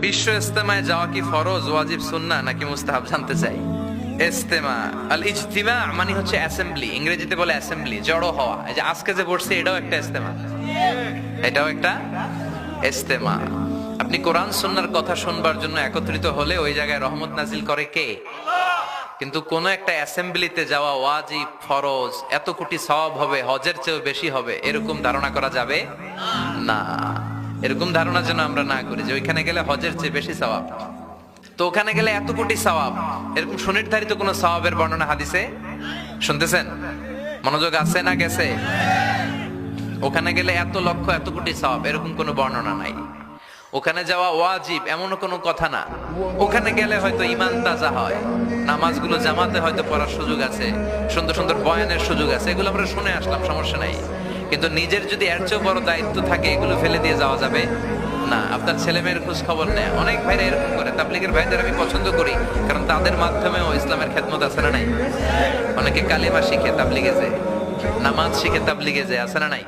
বিশ্ব ইস্তেমায় যাওয়া কি ফরজ, ওয়াজিব, সুন্না, নাকি মুস্তাহাব জানতে চাই? ইস্তেমা আল ইজতিমা মানে হচ্ছে অ্যাসেম্বলি ইংরেজিতে বলে অ্যাসেম্বলি জড়ো হওয়া। এই যে আজকে যে বসছি, এটাও একটা ইস্তেমা। এটাও একটা ইস্তেমা। আপনি কোরআন, সুন্নার কথা শুনবার জন্য একত্রিত হলে ওই জায়গায় রহমত নাজিল করে কে? কিন্তু কোন একটা অ্যাসেম্বলিতে যাওয়া ওয়াজিব, ফরজ, এত কোটি সওয়াব হবে, হজের চেয়েও বেশি হবে, এরকম ধারণা করা যাবে না। এরকম ধারণা যেন আমরা না করি যে ওইখানে গেলে হজের চেয়ে বেশি সওয়াব। তো ওখানে গেলে এত কোটি সওয়াব। এরকম সুনির্ধারিত কোনো সওয়াবের বর্ণনা হাদিসে? শুনতেছেন? মনোযোগ আছে না গেছে? ওখানে গেলে এত লক্ষ, এত কোটি সওয়াব, এরকম কোনো বর্ণনা নাই। ওখানে যাওয়া ওয়াজিব, এমনও কোনো কথা না। ওখানে গেলে হয়তো ইমান তাজা হয়। নামাজগুলো জামাতে হয়তো পড়ার সুযোগ আছে। সুন্দর সুন্দর বয়ানের সুযোগ আছে। এগুলো আমরা শুনে আসলাম, সমস্যা নাই। কিন্তু নিজের যদি এর চেয়েও বড় দায়িত্ব থাকে, এগুলো ফেলে দিয়ে যাওয়া যাবে। না, আপনার ছেলে মেয়ের খোঁজ খবর নেয়। অনেক ভাইরা এরকম করে। তাবলিগের ভাইদের আমি পছন্দ করি, কারণ তাদের মাধ্যমেও ইসলামের খেদমত আছে না নাই? অনেকে কালিমা শিখে তাবলিগে যে নামাজ শিখে তাবলিগে যে আছে না নাই?